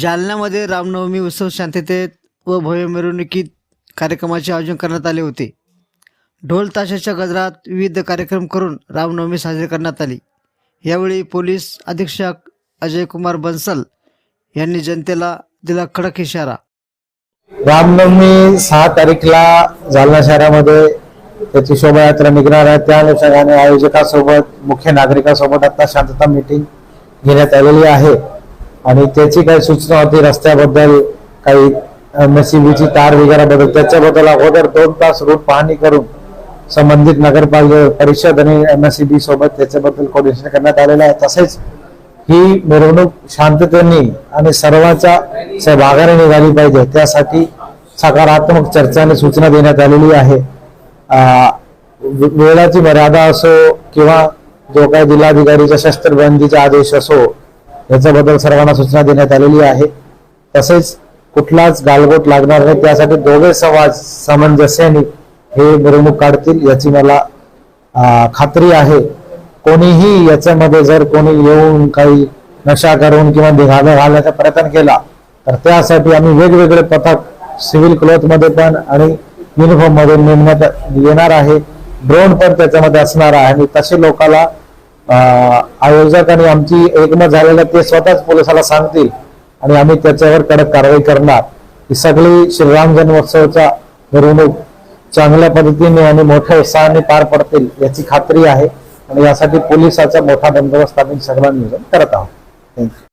जालन्यामध्ये रामनवमी उत्सव शांततेत व भव्य मिरवणुकीत कार्यक्रमाचे आयोजन करण्यात आले होते. ढोल ताशाच्या गजरात विविध कार्यक्रम करून रामनवमी साजरी करण्यात आली. यावेळी पोलीस अधीक्षक अजय कुमार बन्सल यांनी जनतेला दिला कडक इशारा. रामनवमी सहा तारीखला जालना शहरामध्ये त्याची शोभायात्रा निघणार आहे. त्या अनुषंगाने आयोजकासोबत मुख्य नागरिकासोबत आता शांतता मीटिंग घेण्यात आलेली आहे. आणि त्याची काही सूचना होती रस्त्याबद्दल काही नसिबीची तार वगैरे बद्दल त्याच्याबद्दल अगोदर दोन तास रूट पाहणी करून संबंधित नगरपालिका परिषद आणि एमएससीबी सोबत त्याच्याबद्दल कोऑर्डिनेशन करण्यात आलेलं आहे. तसेच ही मिरवणूक शांततेने आणि सर्वांच्या सहभागाने निघाली पाहिजे. त्यासाठी सकारात्मक चर्चा आणि सूचना देण्यात आलेली आहे. वेळाची मर्यादा असो किंवा जो काही जिल्हाधिकारीच्या शस्त्रबंदीचा आदेश असो याच्याबद्दल सर्वांना सूचना देण्यात आलेली आहे. तसेच कुठलाच गालबोट लागणार नाही. त्यासाठी दोघे समाज सामंजस्याने हे मिरवणूक काढतील याची मला खात्री आहे. कोणीही याच्यामध्ये जर कोणी येऊन काही नशा करून किंवा दिघावे घालण्याचा प्रयत्न केला तर त्यासाठी आम्ही वेगवेगळे पथक सिव्हिल क्लोथमध्ये पण आणि युनिफॉर्ममध्ये नेमण्यात येणार आहे. ड्रोन पण त्याच्यामध्ये असणार आहे आणि तसे लोकांना आयोजक आणि आमची एकमत झालेलं ते स्वतःच पोलिसाला सांगतील आणि आम्ही त्याच्यावर कडक कारवाई करणार. ही सगळी श्रीराम जन्मोत्सवाचा मिरवणूक चांगल्या पद्धतीने आणि मोठ्या उत्साहाने पार पडतील याची खात्री आहे. आणि यासाठी पोलिसाचा मोठा बंदोबस्त आम्ही सगळं नियोजन करत आहोत. थँक्यू